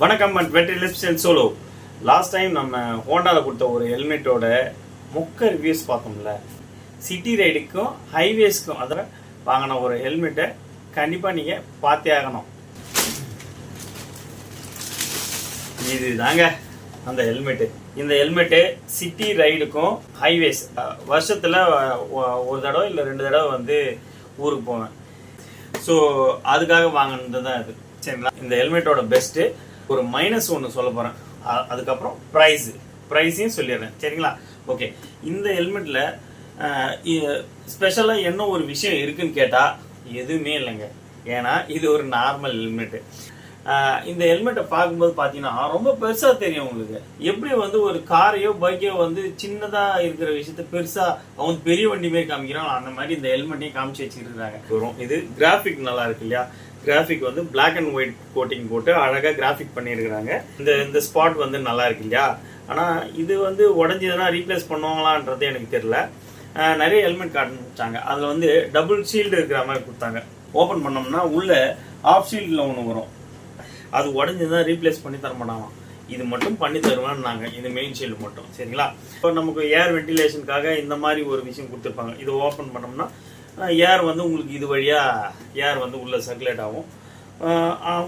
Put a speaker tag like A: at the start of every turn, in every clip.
A: வணக்கம் and twenty lips and solo last time நம்ம ஹோண்டாவில் கொடுத்த ஒரு ஹெல்மெட்டோட மொக்க ரிவ்யூஸ் பார்த்தோம்ல. சிட்டி ரைடுக்கும் ஹைவேஸ்க்கும் அதில் வாங்கின ஒரு ஹெல்மெட்டை கண்டிப்பாக நீங்கள் பார்த்தே ஆகணும். இது தாங்க அந்த ஹெல்மெட்டு இந்த ஹெல்மெட்டு சிட்டி ரைடுக்கும் ஹைவேஸ் வருஷத்தில் ஒரு தடவை இல்லை ரெண்டு தடவை வந்து ஊருக்கு போவேன். ஸோ அதுக்காக வாங்கினது தான் இது. சரிங்களா? இந்த ஹெல்மெட்டோட பெஸ்ட்டு ஒரு மைனஸ் ஒன்று சொல்ல போகிறேன் அதுக்கப்புறம் ப்ரைஸு ப்ரைஸையும் சொல்லிடுறேன். சரிங்களா? ஓகே இந்த ஹெல்மெட்டில் ஸ்பெஷலாக என்ன ஒரு விஷயம் இருக்குன்னு கேட்டால் எதுவுமே இல்லைங்க. ஏன்னா இது ஒரு நார்மல் ஹெல்மெட்டு இந்த ஹெல்மெட்டை பார்க்கும்போது பார்த்தீங்கன்னா ரொம்ப பெருசாக தெரியும் உங்களுக்கு. எப்படி வந்து ஒரு காரையோ பைக்கையோ வந்து சின்னதாக இருக்கிற விஷயத்த பெருசாக அவங்க பெரிய வண்டி மாரி காமிக்கிறாங்க அந்த மாதிரி இந்த ஹெல்மெட்டையும் காமிச்சு வச்சுட்டு இருக்காங்க வரும். இது கிராஃபிக் நல்லா இருக்கு இல்லையா? கிராஃபிக் வந்து பிளாக் அண்ட் ஒயிட் கோட்டிங் போட்டு அழகாக கிராஃபிக் பண்ணியிருக்கிறாங்க. இந்த இந்த ஸ்பாட் வந்து நல்லா இருக்கு இல்லையா? ஆனால் இது வந்து உடஞ்சதுன்னா ரீப்ளேஸ் பண்ணுவாங்களான்றது எனக்கு தெரியல. நிறைய ஹெல்மெட் காட்டிச்சாங்க அதில் வந்து டபுள் ஷீல்டு இருக்கிற மாதிரி கொடுத்தாங்க. ஓப்பன் பண்ணோம்னா உள்ள ஆஃப் ஷீல்டில் ஒன்று வரும். அது உடஞ்சி தான் ரீப்ளேஸ் பண்ணி தர இது மட்டும் பண்ணி தரமான்னு நாங்கள் இந்த மெயின் ஷீல்டு மட்டும். சரிங்களா? இப்போ நமக்கு ஏர் வென்டிலேஷனுக்காக இந்த மாதிரி ஒரு விஷயம் கொடுத்துருப்பாங்க. இதை ஓப்பன் பண்ணோம்னா ஏர் வந்து உங்களுக்கு இது வழியாக ஏர் வந்து உள்ளே சர்க்குலேட் ஆகும்.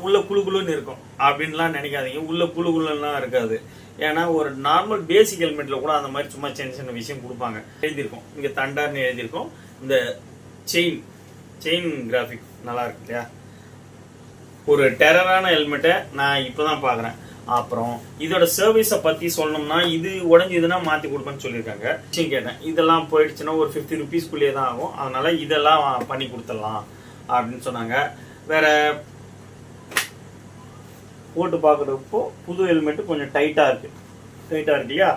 A: உள்ள குழு குழுன்னு இருக்கும். அப்படின்லாம் நினைக்காதீங்க. உள்ள குழு குழுலாம் இருக்காது. ஏன்னா ஒரு நார்மல் பேசிக் ஹெல்மெட்டில் கூட அந்த மாதிரி சும்மா சின்ன சின்ன விஷயம் கொடுப்பாங்க. எழுதியிருக்கோம். இங்கே தண்டார்னு எழுதியிருக்கோம். இந்த செயின் செயின் கிராஃபிக் நல்லா இருக்கு இல்லையா? ஒரு டெரரான ஹெல்மெட்டை நான் இப்போ தான் பார்க்குறேன் அப்புறம் இதோட சர்வீஸை பற்றி சொல்லணும்னா இது உடஞ்சிதுன்னா மாற்றி கொடுப்பேன்னு சொல்லியிருக்காங்க. சரி கேட்டேன். இதெல்லாம் போயிடுச்சுன்னா ஒரு ஃபிஃப்டி ருபீஸ்க்குள்ளேயே தான் ஆகும். அதனால இதெல்லாம் பண்ணி கொடுத்துடலாம் அப்படின்னு சொன்னாங்க. வேற போட்டு பார்க்குறப்போ புது ஹெல்மெட்டு கொஞ்சம் டைட்டாக இருக்குது டைட்டாக இருக்கு இல்லையா?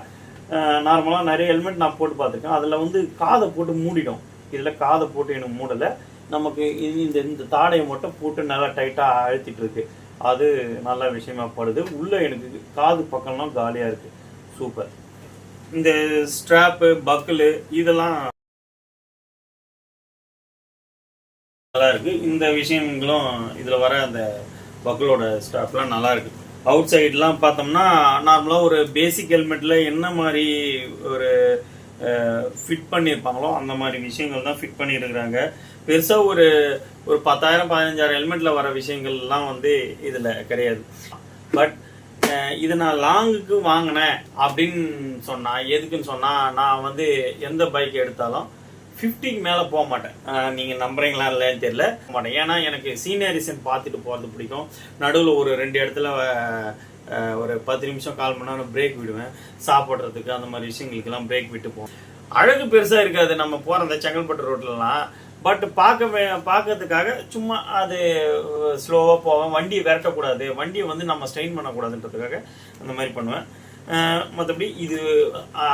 A: நார்மலாக நிறைய ஹெல்மெட் நான் போட்டு பார்த்துருக்கேன். அதில் வந்து காதை போட்டு மூடிடும். இதில் காதை போட்டு எனக்கு மூடலை. நமக்கு இது இந்த இந்த தாடையை மட்டும் போட்டு நல்லா டைட்டாக அழுத்திட்டு இருக்கு. அது நல்ல விஷயமா படுது. உள்ளே எனக்கு காது பக்கம்லாம் காலியாக இருக்கு. சூப்பர் இந்த ஸ்ட்ராப்பு பக்கிளு இதெல்லாம் நல்லா இருக்கு. இந்த விஷயங்களும் இதில் வர அந்த பக்கிளோட ஸ்ட்ராப்லாம் நல்லா இருக்கு. அவுட் சைட்லாம் பார்த்தோம்னா நார்மலாக ஒரு பேசிக் ஹெல்மெட்டில் என்ன மாதிரி ஒரு ஃபிட் பண்ணியிருப்பாங்களோ அந்த மாதிரி விஷயங்கள் தான் ஃபிட் பண்ணியிருக்கிறாங்க பெருசாக ஒரு ஒரு பத்தாயிரம் பதினஞ்சாயிரம் ஹெல்மெட்டில் வர விஷயங்கள்லாம் வந்து இதில் கிடையாது. பட் இதை நான் லாங்குக்கு வாங்கினேன் அப்படின்னு சொன்னால் எதுக்குன்னு சொன்னால் நான் வந்து எந்த பைக் எடுத்தாலும் ஃபிஃப்டிக்கு மேலே போக மாட்டேன். நீங்கள் நம்புறீங்களா இல்லைன்னு தெரியல. மாட்டேன். ஏன்னா எனக்கு சீனியரிசன் பார்த்துட்டு போகிறது பிடிக்கும். நடுவில் ஒரு ரெண்டு இடத்துல ஒரு பத்து நிமிஷம் கால் மணி நேரம் பிரேக் விடுவேன். சாப்பிட்றதுக்கு அந்த மாதிரி விஷயங்களுக்கெல்லாம் பிரேக் விட்டு போவோம் அழகு பெருசாக இருக்காது. நம்ம போகிற அந்த செங்கல்பட்டு ரோட்லலாம். பட் பார்க்க பார்க்கறதுக்காக சும்மா அது ஸ்லோவாக போவேன். வண்டியை விரட்டக்கூடாது. வண்டியை வந்து நம்ம ஸ்ட்ரெயின் பண்ணக்கூடாதுன்றதுக்காக அந்த மாதிரி பண்ணுவேன். மற்றபடி இது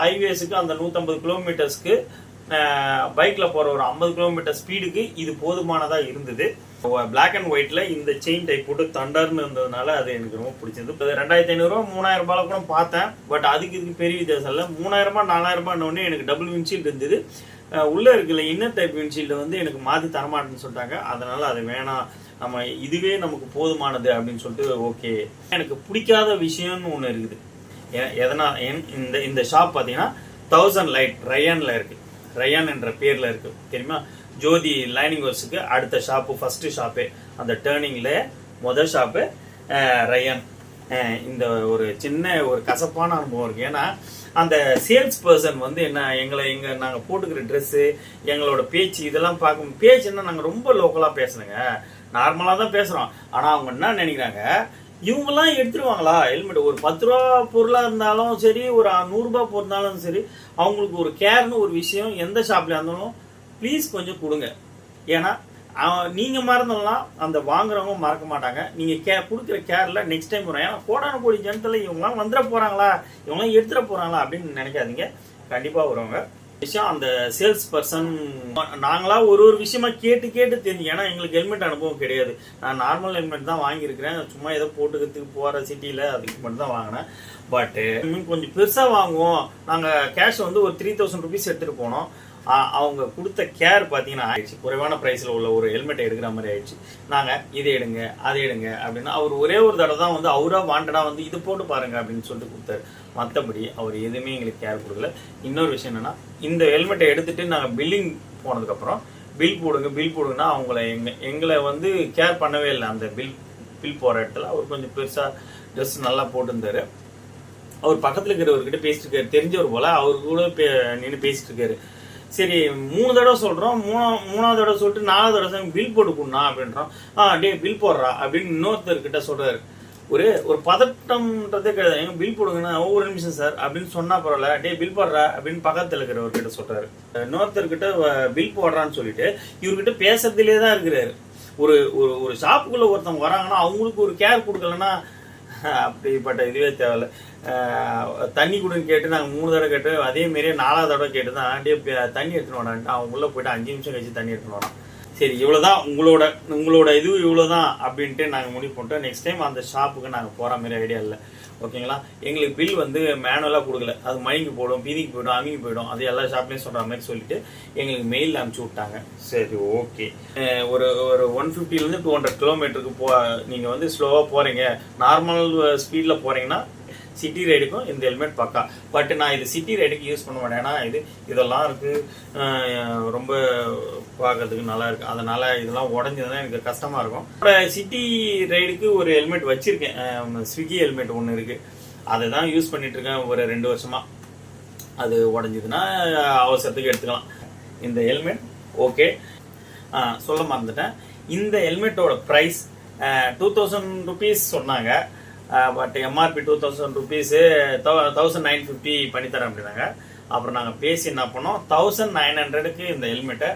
A: ஹைவேஸுக்கு அந்த நூற்றம்பது கிலோமீட்டர்ஸ்க்கு பைக்கில் போகிற ஒரு ஐம்பது கிலோமீட்டர் ஸ்பீடுக்கு இது போதுமானதாக இருந்தது. பிளாக் அண்ட் ஒயிட்ல இந்த செயின் டைப் போட்டு தண்டர்னு இருந்ததுனால அது எனக்கு ரொம்ப பிடிச்சது. ரெண்டாயிரத்தி ஐநூறுரூவா மூணாயிரம் ரூபாய் கூட பார்த்தேன். பட் அதுக்கு இதுக்கு பெரிய வித்தியாசம் இல்லை. மூணாயிரம் ரூபாய் நாலாயிரம் ரூபாய்னு எனக்கு டபுள் வின்ஷீல்டு இருந்தது. உள்ள இருக்கிற இன்னர் டைப் வின்ஷீல்டு வந்து எனக்கு மாற்றி தரமாட்டேன்னு சொல்லிட்டாங்க. அதனால அது வேணாம். நம்ம இதுவே நமக்கு போதுமானது அப்படின்னு சொல்லிட்டு ஓகே எனக்கு பிடிக்காத விஷயம்னு ஒன்று இருக்குது. எதனா இந்த இந்த ஷாப் பார்த்தீங்கன்னா தௌசண்ட் லைட் ரயானில் இருக்கு. ரயான் என்ற பேரில் இருக்கு. தெரியுமா? ஜோதி லைனிங் ஒர்க்ஸுக்கு அடுத்த ஷாப்பு ஃபர்ஸ்ட் ஷாப்பு. அந்த டேர்னிங்ல முதல் ஷாப்பு ரயன். இந்த ஒரு சின்ன ஒரு கசப்பான அனுபவம் இருக்கு. ஏன்னா அந்த சேல்ஸ் பர்சன் வந்து என்ன எங்களை எங்க நாங்கள் போட்டுக்கிற ட்ரெஸ்ஸு எங்களோட பேச்சு இதெல்லாம் பார்க்கும் பேச்சுன்னா நாங்கள் ரொம்ப லோக்கலாக பேசுறோங்க நார்மலாக தான் பேசுகிறோம் ஆனால் அவங்க என்ன நினைக்கிறாங்க இவங்கெல்லாம் எடுத்துருவாங்களா? ஹெல்மெட் ஒரு பத்து ரூபா பொருளாக இருந்தாலும் சரி ஒரு நூறுரூபா பொருந்தாலும் சரி அவங்களுக்கு ஒரு கேர்னு ஒரு விஷயம் எந்த ஷாப்ல இருந்தாலும் ப்ளீஸ் கொஞ்சம் கொடுங்க. ஏன்னா நீங்கள் மறந்துடலாம் அந்த வாங்குறவங்க மறக்க மாட்டாங்க. நீங்கள் கே கொடுக்குற கேரில் நெக்ஸ்ட் டைம் வரும். ஏன்னா கோடான கோடி ஜனத்தில் இவங்களாம் வந்துட போகிறாங்களா இவங்களாம் எடுத்துட போகிறாங்களா அப்படின்னு நினைக்காதீங்க. கண்டிப்பாக வருவாங்க. விஷயம் அந்த சேல்ஸ் பர்சன் நாங்களா ஒரு ஒரு விஷயமா கேட்டு கேட்டு தெரிஞ்சு ஏன்னா எங்களுக்கு ஹெல்மெட் அனுபவம் கிடையாது. நான் நார்மல் ஹெல்மெட் தான் வாங்கியிருக்கிறேன். சும்மா ஏதோ போட்டுக்கிறதுக்கு போகிற சிட்டியில் அதுக்கு மட்டும் தான் வாங்கினேன். பட்டு கொஞ்சம் பெருசாக வாங்குவோம். நாங்கள் கேஷ் வந்து ஒரு த்ரீ தௌசண்ட் ருபீஸ் எடுத்துகிட்டு போனோம். அவங்க கொடுத்த கேர் பார்த்தீங்கன்னா ஆயிடுச்சு. குறைவான ப்ரைஸில் உள்ள ஒரு ஹெல்மெட்டை எடுக்கிற மாதிரி ஆயிடுச்சு. நாங்கள் இதை எடுங்க அதை எடுங்க அப்படின்னா. அவர் ஒரே ஒரு தடவை தான் வந்து அவராக வாண்டடாக வந்து இது போட்டு பாருங்க அப்படின்னு சொல்லிட்டு கொடுத்தாரு. மற்றபடி அவர் எதுவுமே எங்களுக்கு கேர் கொடுக்கல. இன்னொரு விஷயம் என்னன்னா இந்த ஹெல்மெட்டை எடுத்துட்டு நாங்கள் பில்லிங் போனதுக்கப்புறம் பில் போடுங்க பில் போடுங்கன்னா அவங்கள எங்க எங்களை வந்து கேர் பண்ணவே இல்லை. அந்த பில் பில் போகிற இடத்துல அவர் கொஞ்சம் பெருசாக ட்ரெஸ் நல்லா போட்டிருந்தாரு. அவர் பக்கத்துல இருக்கிறவர்கிட்ட பேசிட்டு இருக்காரு தெரிஞ்சவர் போல அவர் கூட நின்று பேசிட்டு இருக்காரு சரி மூணு தடவை சொல்றோம். மூணா மூணாவது தடவை சொல்லிட்டு நாலாவது தடவை பில் போட்டு கொடுண்ணா அப்படின்றோம் ஆ டே பில் போடுறா அப்படின்னு இன்னொருத்தர்கிட்ட சொல்றாரு. ஒரு ஒரு பதட்டம்ன்றதே கிடையாது. எங்க பில் போடுங்கன்னா ஒவ்வொரு ஒரு நிமிஷம் சார் அப்படின்னு சொன்னா பரவாயில்ல. டே பில் போடுறா அப்படின்னு பக்கத்துல இருக்கிறவர்கிட்ட சொல்றாரு. இன்னொருத்தர்கிட்ட பில் போடுறான்னு சொல்லிட்டு இவர்கிட்ட பேசுறதுலேயே தான் இருக்கிறாரு. ஒரு ஒரு ஒரு ஷாப்புக்குள்ள ஒருத்தவங்க வராங்கன்னா அவங்களுக்கு ஒரு கேர் கொடுக்கலன்னா அப்படிப்பட்ட இதுவே தேவையில்ல. தண்ணி கொடுன்னு கேட்டு நாங்கள் மூணு தடவை கேட்டு அதே மாரியே நாலாவது தடவை கேட்டு தான் ஆண்டியே தண்ணி எடுத்துன்னு வரான்ட்டு அவன் உள்ள போயிட்டு அஞ்சு நிமிஷம் கழிச்சு தண்ணி எடுத்துன்னு வரான். சரி இவ்வளோதான் உங்களோட உங்களோட இது இவ்வளோதான் அப்படின்ட்டு நாங்கள் முடிவு பண்ணிட்டோம். நெக்ஸ்ட் டைம் அந்த ஷாப்புக்கு நாங்கள் போகிற மாதிரி ஐடியா இல்லை. ஓகேங்களா எங்களுக்கு பில் வந்து மேனுவலாக கொடுக்கல. அது மணிக்கு போடும் பீதிக்கு போயிடும் அமிக்கு போயிடும். அது எல்லா ஷாப்லேயும் சொல்கிற மாதிரி சொல்லிட்டு எங்களுக்கு மெயில் அனுப்பிச்சி விட்டாங்க. சரி ஓகே ஒரு ஒரு ஒன் ஃபிஃப்டிலேருந்து டூ ஹண்ட்ரட் கிலோமீட்டருக்கு போ நீங்கள் வந்து ஸ்லோவாக போகிறீங்க நார்மல் ஸ்பீடில் போகிறீங்கன்னா சிட்டி ரைடுக்கும் இந்த ஹெல்மெட் பக்கா. பட் நான் இது சிட்டி ரைடுக்கு யூஸ் பண்ண மாட்டேன். ஏன்னா இது இதெல்லாம் இருக்கு. ரொம்ப பார்க்கறதுக்கு நல்லா இருக்கு. அதனால இதெல்லாம் உடஞ்சதுன்னா எனக்கு கஷ்டமா இருக்கும். சிட்டி ரைடுக்கு ஒரு ஹெல்மெட் வச்சிருக்கேன். ஸ்விக்கி ஹெல்மெட் ஒன்று இருக்கு. அதை தான் யூஸ் பண்ணிட்டு இருக்கேன் ஒரு ரெண்டு வருஷமா. அது உடஞ்சதுன்னா அவசரத்துக்கு எடுத்துக்கலாம். இந்த ஹெல்மெட் ஓகே சொல்ல மறந்துட்டேன். இந்த ஹெல்மெட்டோட ப்ரைஸ் டூ தௌசண்ட் ருபீஸ் சொன்னாங்க. But MRP two thousand rupees thousand nine fifty பண்ணித்தரேன் அப்படின்னாங்க. அப்புறம் நாங்கள் பேசி என்ன பண்ணோம்? தௌசண்ட் நைன் ஹண்ட்ரடுக்கு இந்த ஹெல்மெட்டை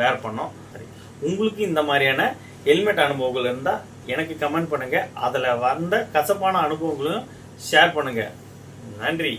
A: வேர் பண்ணோம். சரி. உங்களுக்கு இந்த மாதிரியான ஹெல்மெட் அனுபவங்கள் இருந்தால் எனக்கு கமெண்ட் பண்ணுங்கள் அதில் வந்த கசப்பான அனுபவங்களும் ஷேர் பண்ணுங்கள் நன்றி.